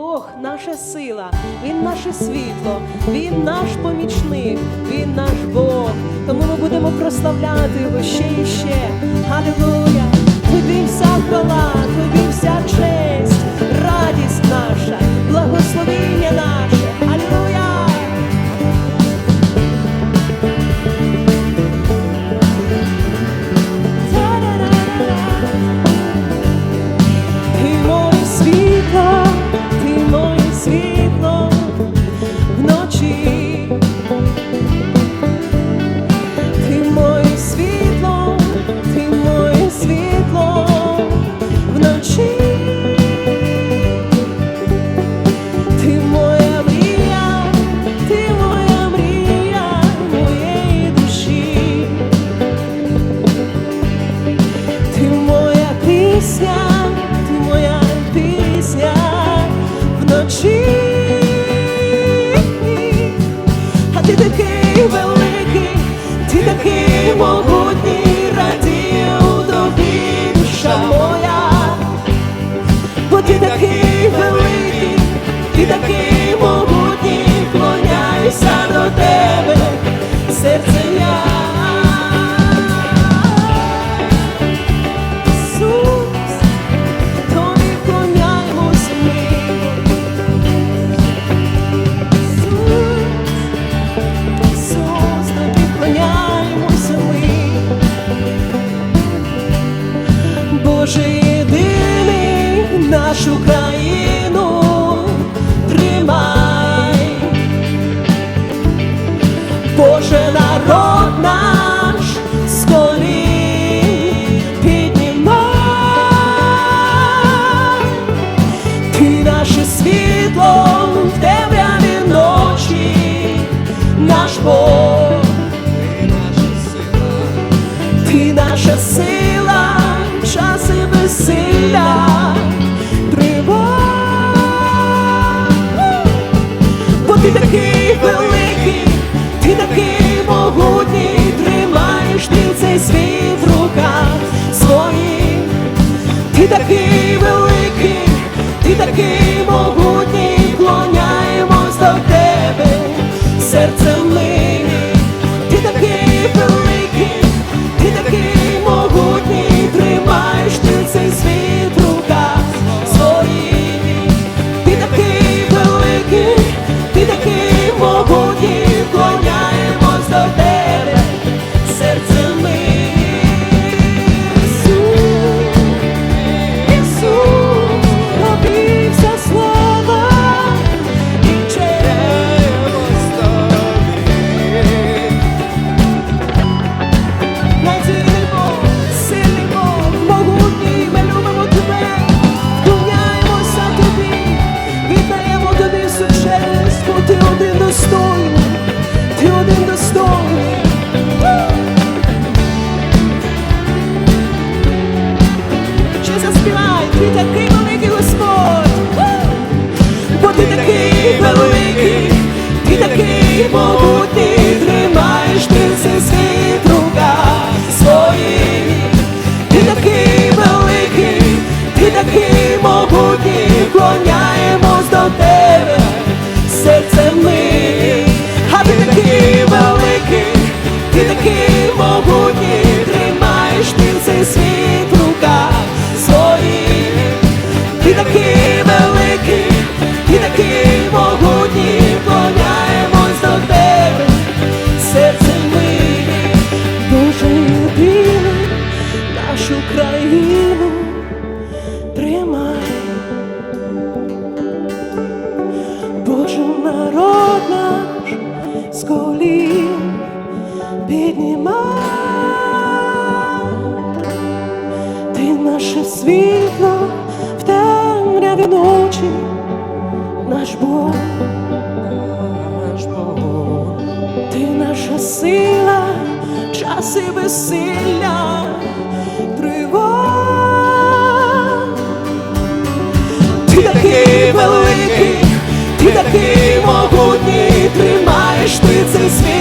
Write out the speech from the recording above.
Бог наша сила, Він наше світло, Він наш помічник, Він наш Бог. Тому ми будемо прославляти його ще і ще. Халилуя! ti. Боже єдиний нашу країну тримай. Боже народ наш з колін піднімай, ти наше світло в темряві ночі, наш Бог, ти наша сила, цей світ в руках своїх, ти такий великий, ти такий могутній, клоняємось до тебе, серцем ми, такий могутній, вклоняємось до тебе, серце ми. А ти такий великий, ти наше світло в темряві ночі, наш Бог, наш Бог, ти наша сила, час і безсилля, тривай. Ти такий великий, ти такий могутній, тримаєш ти цей світ